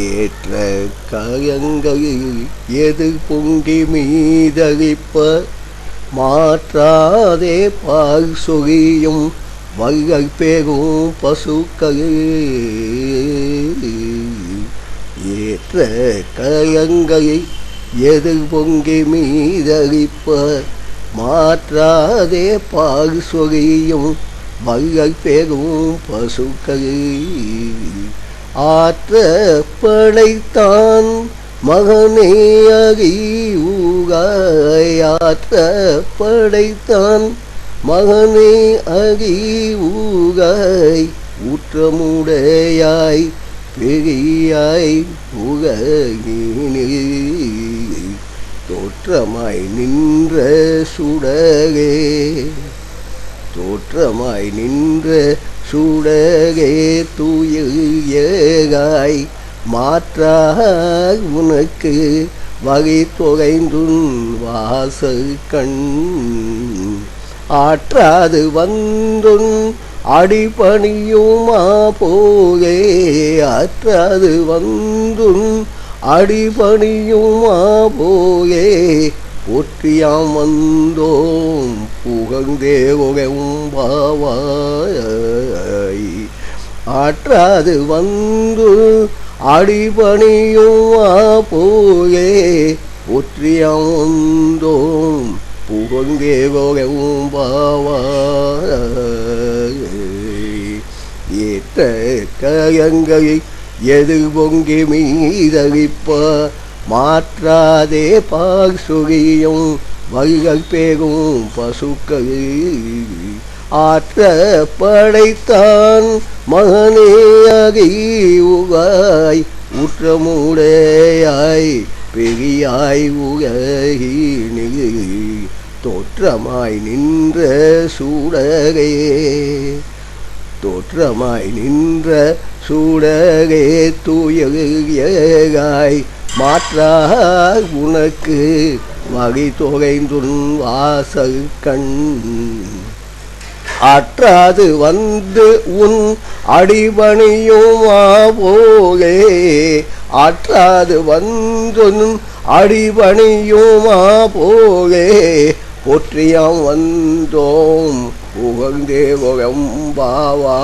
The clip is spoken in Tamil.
ஏற்ற காயங்களில் எது பொங்கி மீதழிப்ப மாற்றாதே பால் சொகியும் வகை பெறும் பசுக்கள் ஏற்ற காயங்களை எது பொங்கி மீதழிப்ப மாற்றாதே பால் சொகியும் வகை பெறும் பசுக்கள் ஆற்ற படைத்தான் மகனே அறிவுகாய் ஆற்ற படைத்தான் மகனே அகி ஊகாய். ஊற்றமுடையாய் பெரியாய் உலகினில் தோற்றமாய் நின்ற சுடரே. தோற்றமாய் நின்ற சுடரே தூயாய் மாற்றாக உனக்கு வகை தொகைந்துன் வாச கண். ஆற்றாது வந்துன் அடிபணியுமா போகே ஆற்றாது வந்துன் அடிபணியுமா போகே ஒற்றியாம் வந்தோம் புகழ்ந்தே உகவும் பாவாய் ஆற்றாது வந்து அடிபணியும் போயே போற்றியாம் வந்தோம் புகழ்ந்தே உகவும் ஏற்ற கயங்கை எது பொங்கி மீதளிப்ப மாற்றாதே பால் சுகியும் வழிகள் பெறும் பசுக்கள் ஆற்ற படைத்தான் மகனே அறிவுகாய் ஊற்றமுடையாய் பெரியாய் உலகினில் தோற்றமாய் நின்ற சூடரே தோற்றமாய் நின்ற சூடரே தூயகாய் மாற்றாக உனக்கு வகை தொகைந்துன் வாசல் கண். அற்றாது வந்து உன் அடிபணியுமா போலே ஆற்றாது வந்துன் அடிபணியுமா போலே போற்றியாம் வந்தோம் புகழ்ந்தே புகம்பாவா